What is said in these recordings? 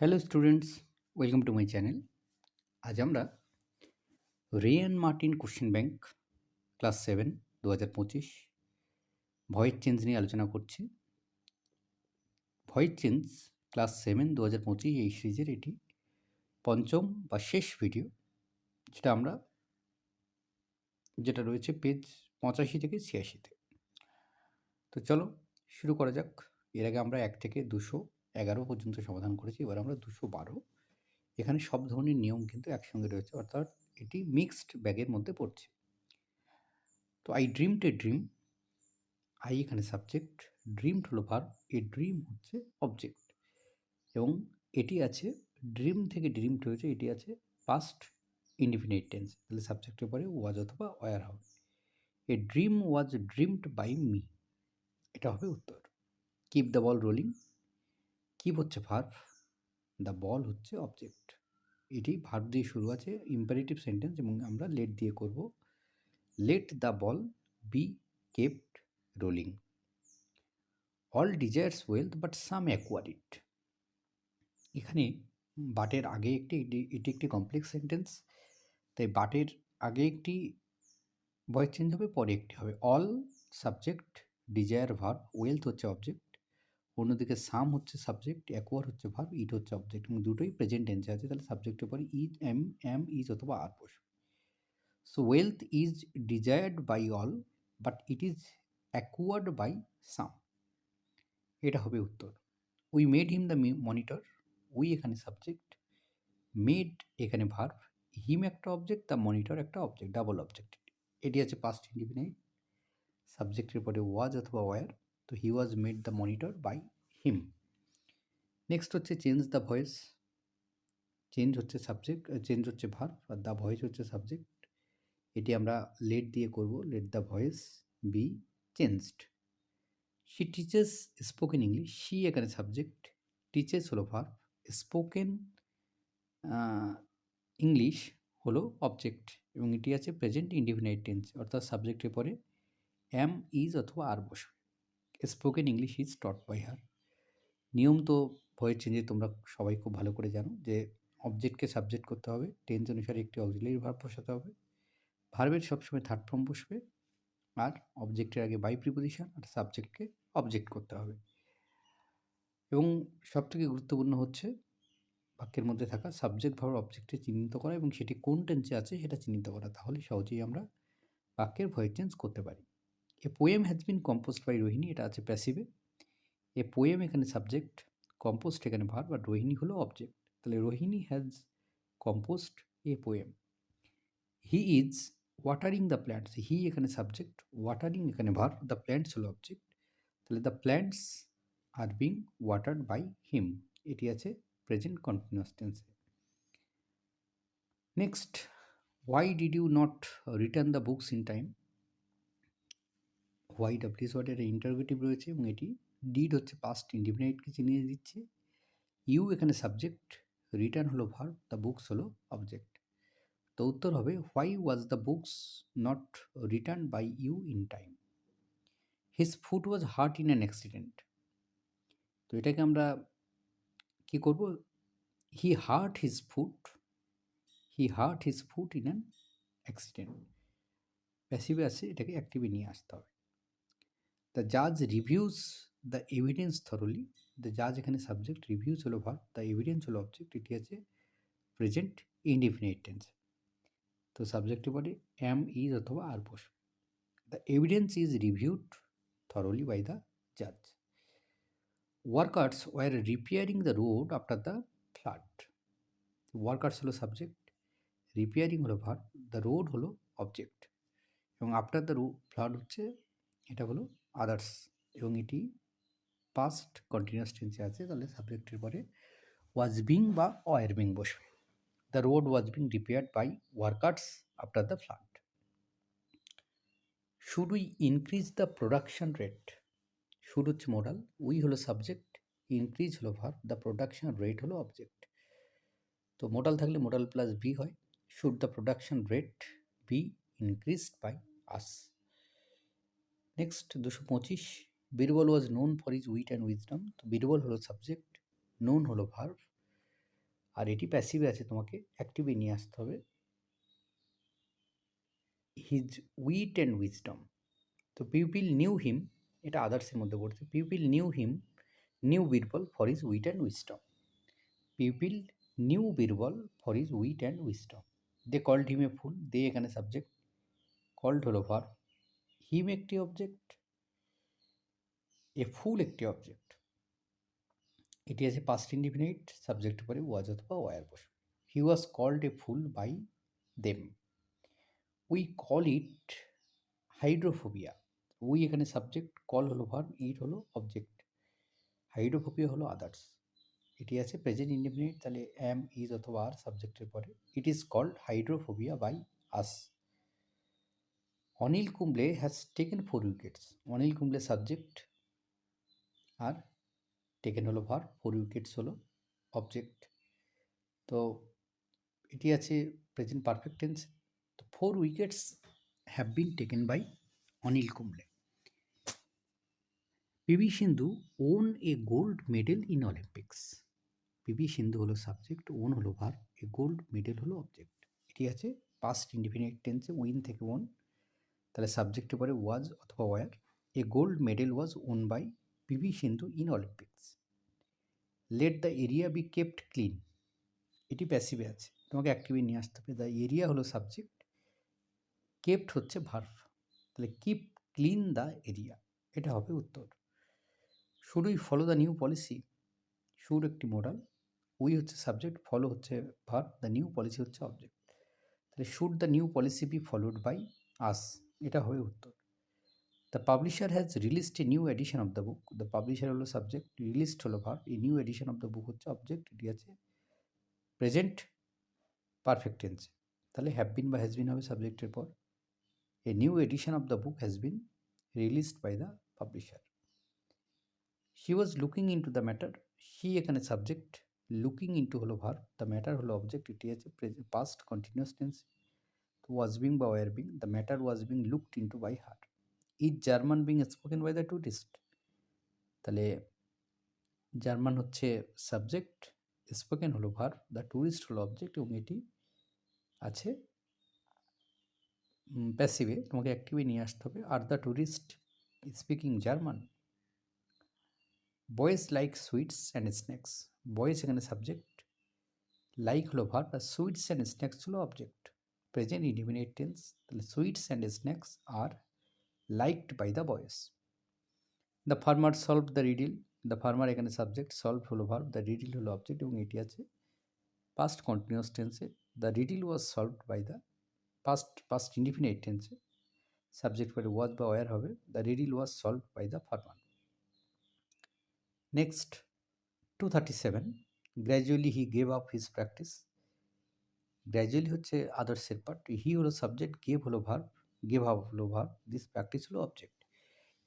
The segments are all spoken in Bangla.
Hello students welcome to my channel আজ আমরা Ryan Martin question bank class seven দু হাজার পঁচিশ ভয়েস চেঞ্জ নিয়ে আলোচনা করছি। ভয়েস চেঞ্জ ক্লাস সেভেন দু হাজার পঁচিশ এই সিরিজের এটি পঞ্চম বা শেষ ভিডিও যেটা আমরা, যেটা রয়েছে পেজ পঁচাশি থেকে ছিয়াশিতে। তো চলো শুরু করা যাক। এর আগে আমরা এক থেকে দুশো এগারো পর্যন্ত সমাধান করেছি, এবার আমরা দুশো বারো। এখানে সব ধরনের নিয়ম কিন্তু একসঙ্গে রয়েছে, অর্থাৎ এটি মিক্সড ব্যাগের মধ্যে পড়ছে। তো I dreamed a dream I এখানে সাবজেক্ট ড্রিমড হলো ভার এ ড্রিম হচ্ছে অবজেক্ট এবং এটি আছে ড্রিম থেকে ড্রিমড হয়েছে, এটি আছে পাস্ট ইনডিফিনিট টেন্স তাহলে সাবজেক্টের পরে ওয়াজ অথবা ওয়ার হবে। A dream was dreamed by me এটা হবে উত্তর। Keep the ball rolling keep হচ্ছে ভার্ব দ্য বল হচ্ছে অবজেক্ট এটি ভার্ব দিয়ে শুরু আছে ইম্পারেটিভ সেন্টেন্স এবং আমরা লেট দিয়ে করব। Let the ball be kept rolling all desires wealth but some acquire it এখানে বাটের আগে একটি, এটি একটি কমপ্লেক্স সেন্টেন্স তাই বাটের আগে একটি ভয়েস চেঞ্জ হবে, পরে একটি হবে। All subject desire verb wealth হচ্ছে অবজেক্ট অন্যদিকে সাম হচ্ছে সাবজেক্ট, অ্যাকোয়ার হচ্ছে ভার্ব, ইট হচ্ছে অবজেক্ট এবং দুটোই প্রেজেন্ট টেন্সে আছে। তাহলে সাবজেক্টের পরে ইজ, এম এম ইজ অথবা আর বসবে so wealth is desired by all, but it is acquired by some. এটা হবে উত্তর। We made him the monitor, we এখানে সাবজেক্ট, মেড এখানে ভার্ভ হিম একটা অবজেক্ট, দ্য মনিটর একটা অবজেক্ট, ডাবল অবজেক্ট। এটি আছে পাস্ট ইন্ডিফিনাইট সাবজেক্টের পরে ওয়াজ অথবা ওয়ার তো he was made the monitor by him next হচ্ছে চেঞ্জ দ্য ভয়েস চেঞ্জ হচ্ছে সাবজেক্ট চেঞ্জ হচ্ছে ভার আর দ্য ভয়েস হচ্ছে সাবজেক্ট এটি আমরা লেট দিয়ে করব let the voice be changed she teaches spoken English she এখানে সাবজেক্ট টিচেস হলো ভার স্পোকেন ইংলিশ হলো অবজেক্ট এবং এটি আছে প্রেজেন্ট ইন্ডিফিনাইট টেন্স অর্থাৎ সাবজেক্টের পরে অ্যাম ইজ অথবা আর বসবে। Spoken English is taught by her নিয়ম তো ভয়েস চেঞ্জে তোমরা সবাই খুব ভালো করে জানো যে অবজেক্টকে সাবজেক্ট করতে হবে টেন্স অনুসারে একটি অক্সিলারি ভার্ব বসাতে হবে। ভার্বের সবসময় থার্ড ফর্ম বসবে আর অবজেক্টের আগে বাই প্রিপোজিশন আর সাবজেক্টকে অবজেক্ট করতে হবে। এবং সবথেকে গুরুত্বপূর্ণ হচ্ছে বাক্যের মধ্যে থাকা সাবজেক্ট ভার্ব অবজেক্টে চিহ্নিত করা এবং সেটি কোন টেন্সে আছে সেটা চিহ্নিত করা। তাহলে সহজেই আমরা বাক্যের ভয়েস চেঞ্জ করতে পারি। A poem has been composed by Rohini এটা আছে প্যাসিভে এ পোয়েম এখানে সাবজেক্ট কম্পোস্ট এখানে ভার বা রোহিণী হলো অবজেক্ট তাহলে Rohini has composed a poem he is watering the plants he এখানে সাবজেক্ট ওয়াটারিং এখানে ভার দ্য প্ল্যান্টস হলো অবজেক্ট তাহলে the plants are being watered by him এটি আছে প্রেজেন্ট কন্টিনিউয়াস টেন্সে next why did you not return the books in time why WH ওয়ার্ডের ইন্টারোগেটিভ রয়েছে এবং এটি ডিড হচ্ছে পাস্ট ইন্ডিফিনাইটকে চিনিয়ে দিচ্ছে। ইউ এখানে সাবজেক্ট রিটার্ন হলো ভার্ব দ্য বুকস হলো অবজেক্ট তো উত্তর হবে why was the books not return by you in time his foot was heart in an accident তো এটাকে আমরা কি করব? হি heart his food he heart his foot in an accident প্যাসিভে আছে, এটাকে অ্যাক্টিভে নিয়ে আসতে হবে। দ্য জাজ reviews the evidence thoroughly the জাজ এখানে সাবজেক্ট রিভিউজ হলো ভার্ব দ্য এভিডেন্স হলো অবজেক্ট এটি আছে প্রেজেন্ট ইনডিফিনিট টেন্স তো সাবজেক্টের পরে এম ইজ অথবা আর বসবে the evidence is reviewed thoroughly by the জাজ workers were repairing the road after the flood workers হলো সাবজেক্ট রিপেয়ারিং হলো ভার্ব দ্য রোড হলো অবজেক্ট এবং আফটার দ্য ফ্লাড হচ্ছে, এটা হলো আদার্স এবং এটি পাস্ট কন্টিনিউয়াস টেন্সে আছে, তাহলে সাবজেক্টের পরে ওয়াজ বিং বা ওয়ার বিং বসবে। The road was being repaired by workers after the flood should we increase the production rate should হচ্ছে মোডাল উই হলো সাবজেক্ট ইনক্রিজ হলো ভার দ্য প্রোডাকশন রেট হলো অবজেক্ট তো মোডাল থাকলে মোডাল প্লাস বি হয়। Should the production rate be increased by us next দুশো পঁচিশ। Birbal was known for is wit and wisdom তো বীরবল হলো সাবজেক্ট নোন হলো ভার্ভ আর এটি প্যাসিভে আছে তোমাকে অ্যাক্টিভে নিয়ে আসতে হবে। হিজ উইট অ্যান্ড উইজডম তো পিউপিল নিউ হিম এটা আদার্সের মধ্যে পড়ছে। Pupil knew him knew Birbal for is wit and wisdom pupil knew Birbal for is wit and wisdom they called him a fool they এখানে সাবজেক্ট কল্ড হলো ভার হিম একটি অবজেক্ট এ ফুল একটি অবজেক্ট এটি আছে পাস্ট ইন্ডিফিনিট সাবজেক্ট পরে ওয়াজ অথবা ওয়ার বসবে he was called a fool by them we call it hydrophobia we এখানে সাবজেক্ট কল হলো ভার্ব ইট হলো অবজেক্ট হাইড্রোফোবিয়া হলো আদার্স এটি আছে প্রেজেন্ট ইন্ডিফিনিট তাহলে এম ইজ অথবা আর সাবজেক্টের পরে। It is called hydrophobia by us Anil Kumble has taken four wickets Anil Kumble subject R taken হলো ভার ফোর উইকেটস হলো অবজেক্ট তো এটি আছে প্রেজেন্ট পারফেক্ট টেন্স তো four wickets have been taken by Anil Kumble. PV Sindhu won a gold medal in Olympics PV Sindhu হলো সাবজেক্ট ওন হলো ভার এ গোল্ড মেডেল হলো অবজেক্ট এটি আছে পাস্ট ইন্ডিফিনিট টেন্সে উইন থেকে ওন তাহলে সাবজেক্টের পরে ওয়াজ অথবা were a gold medal was won by PV Sindhu in Olympics let the area be kept clean এটি প্যাসিভে আছে। তোমাকে অ্যাক্টিভে নিয়ে আসতে হবে। দ্য এরিয়া হলো সাবজেক্ট কেপ্ট হচ্ছে ভার্ভ তাহলে কিপ ক্লিন দ্য এরিয়া এটা হবে উত্তর। Should we follow the new policy should একটি মোডাল উই হচ্ছে সাবজেক্ট ফলো হচ্ছে ভার্ভ দ্য নিউ পলিসি হচ্ছে অবজেক্ট তাহলে should the new policy be followed by us এটা হবে উত্তর। The publisher has released a new edition of the book the publisher হলো সাবজেক্ট রিলিজড হলো ভার্ব এই new edition of the book হচ্ছে অবজেক্ট এটি আছে প্রেজেন্ট পারফেক্ট টেন্স তাহলে হ্যাভ বিন বা হ্যাজ বিন হবে সাবজেক্টের পর। A new edition of the book has been released by the publisher she was looking into the matter she এখানে সাবজেক্ট লুকিং ইন্টু হলো ভার্ব দ্য ম্যাটার হলো অবজেক্ট এটি আছে past continuous tense was being বা were being, the matter was being looked into by her is German being spoken by the tourist? তাহলে জার্মান হচ্ছে সাবজেক্ট স্পোকেন হলো ভার দ্য ট্যুরিস্ট হলো অবজেক্ট এবং এটি আছে প্যাসিভে তোমাকে অ্যাক্টিভে নিয়ে আসতে হবে। Are the tourist speaking German boys like sweets and snacks boys এখানে সাবজেক্ট লাইক হলো ভার আর সুইটস অ্যান্ড স্ন্যাক্স হলো অবজেক্ট প্রেজেন্ট ইন্ডিফিনিট টেন্স তাহলে sweets and snacks are liked by the boys the farmer solve the riddle the farmer এখানে সাবজেক্ট সলভ হলো ভার্ব দ্য রিডিল হলো অবজেক্ট এবং এটি আছে পাস্ট কন্টিনিউয়াস টেন্সে the riddle was solved by the past past indefinite টেন্সে সাবজেক্ট পরে ওয়াজ বা ওয়ার হবে. The riddle was solved by the farmer next two thirty seven gradually he gave up his practice gradually হচ্ছে আদার্সের পার্ট হি হলো সাবজেক্ট গেভ হলো ভার্ব গেভ হাব হলো ভার্ব দিস প্র্যাকটিস হলো অবজেক্ট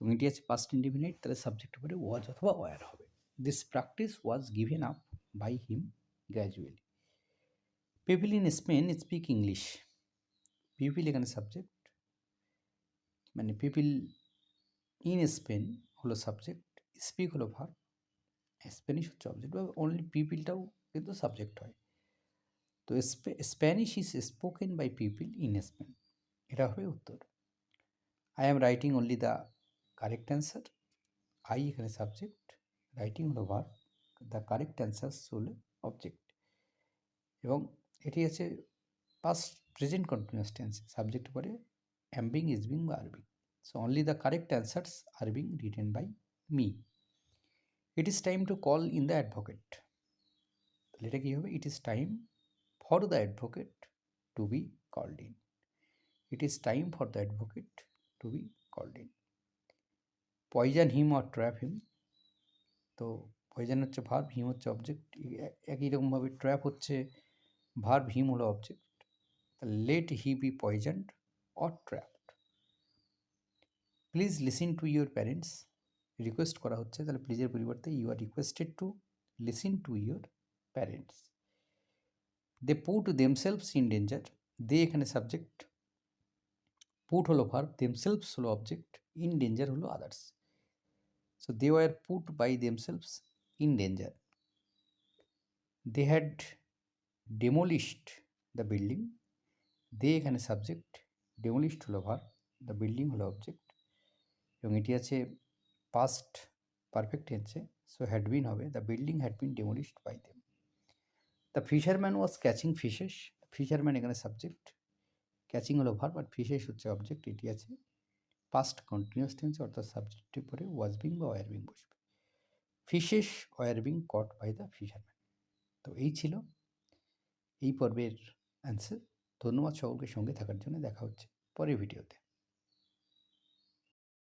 এবং এটি আছে পাস্ট ইন্ডিফিনিট তাহলে সাবজেক্ট উপরে ওয়াজ অথবা ওয়ার হবে। This practice was given up by him gradually people in Spain speak English people এখানে সাবজেক্ট মানে পিপিল ইন স্পেন হলো সাবজেক্ট স্পিক হলো ভার্ব স্প্যানিশ হচ্ছে অবজেক্ট বা অনলি পিপিলটাও কিন্তু সাবজেক্ট হয়। তো Spanish is spoken by people in Spain এটা হবে উত্তর। I am writing only the correct answer I এখানে সাবজেক্ট রাইটিং হলো ভার দ্য কারেক্ট অ্যান্সার্স হলো অবজেক্ট এবং এটি আছে past present continuous tense subject পরে অ্যাম্বিং ইজ বিং বা are being so only the correct answers are being written by me it is time to call in the advocate তাহলে এটা কী হবে? It is time for the advocate to be called in it is time for the advocate to be called in poison him or trap him তো পয়জান হচ্ছে ভার্ব হিম হচ্ছে অবজেক্ট একই রকমভাবে ট্র্যাপ হচ্ছে ভার্ব হিম হলো object let he be poisoned or trapped please listen to your parents request করা হচ্ছে, তাহলে প্লিজের পরিবর্তে you are requested to listen to your parents they put themselves in danger they এখানে সাবজেক্ট পুট হলো ভার্ব দেমসেলভস হলো অবজেক্ট ইন ডেঞ্জার হলো others so they were put by themselves in danger they had demolished the building they এখানে সাবজেক্ট ডেমোলিশড হলো ভার দ্য বিল্ডিং হলো অবজেক্ট এবং এটি আছে পাস্ট পারফেক্ট টেন্সে সো হ্যাড বিন হবে the building had been demolished by them the fisherman was catching fishes fisherman এখানে সাবজেক্ট ক্যাচিং হলো ভার বাট ফিশেস হচ্ছে অবজেক্ট এটি আছে পাস্ট কন্টিনিউয়াস টেন্স অর্থাৎ সাবজেক্টের পরে ওয়াজ বিং বা ওয়ার বিং বসবে। Fishes were being caught by the fisherman তো এই ছিল এই পর্বের অ্যান্সার ধন্যবাদ সকলকে সঙ্গে থাকার জন্য। দেখা হচ্ছে পরের ভিডিওতে